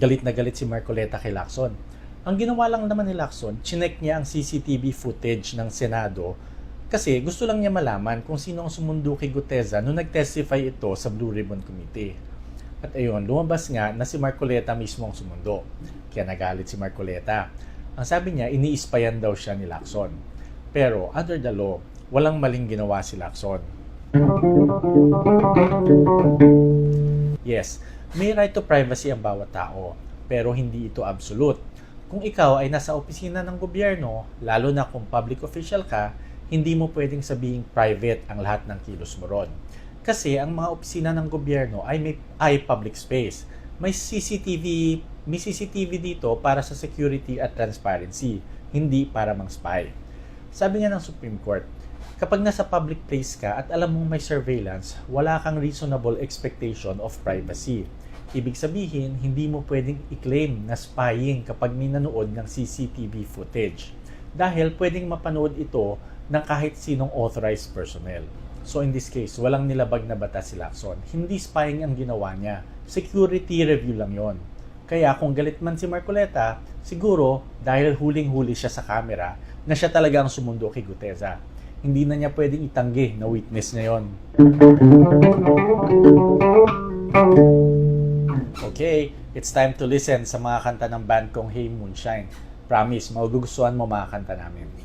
galit na galit si Marcoleta kay Lacson. Ang ginawa lang naman ni Lacson, chinek niya ang CCTV footage ng Senado kasi gusto lang niya malaman kung sino ang sumundo kay Guteza nung nag-testify ito sa Blue Ribbon Committee. At ayun, lumabas nga na si Marcoleta mismo ang sumundo. Kaya nagalit si Marcoleta. Ang sabi niya, iniispayan daw siya ni Lacson. Pero under the law, walang maling ginawa si Lacson. Yes, may right to privacy ang bawat tao, pero hindi ito absolute. Kung ikaw ay nasa opisina ng gobyerno, lalo na kung public official ka, hindi mo pwedeng sabihing private ang lahat ng kilos mo ron. Kasi ang mga opisina ng gobyerno ay may ay public space. May CCTV, may CCTV dito para sa security at transparency, hindi para mang spy. Sabi nga ng Supreme Court, kapag nasa public place ka at alam mong may surveillance, wala kang reasonable expectation of privacy. Ibig sabihin, hindi mo pwedeng i-claim na spying kapag may nanood ng CCTV footage. Dahil pwedeng mapanood ito ng kahit sinong authorized personnel. So in this case, walang nilabag na batas si Lacson. Hindi spying ang ginawa niya. Security review lang yon. Kaya kung galit man si Marcoleta, siguro dahil huling-huli siya sa camera na siya talaga ang sumundo kay Guteza. Hindi na niya pwedeng itanggi na witness niya yon. Okay, it's time to listen sa mga kanta ng band kong Hey Moonshine. Promise, magugustuhan mo mga kanta namin.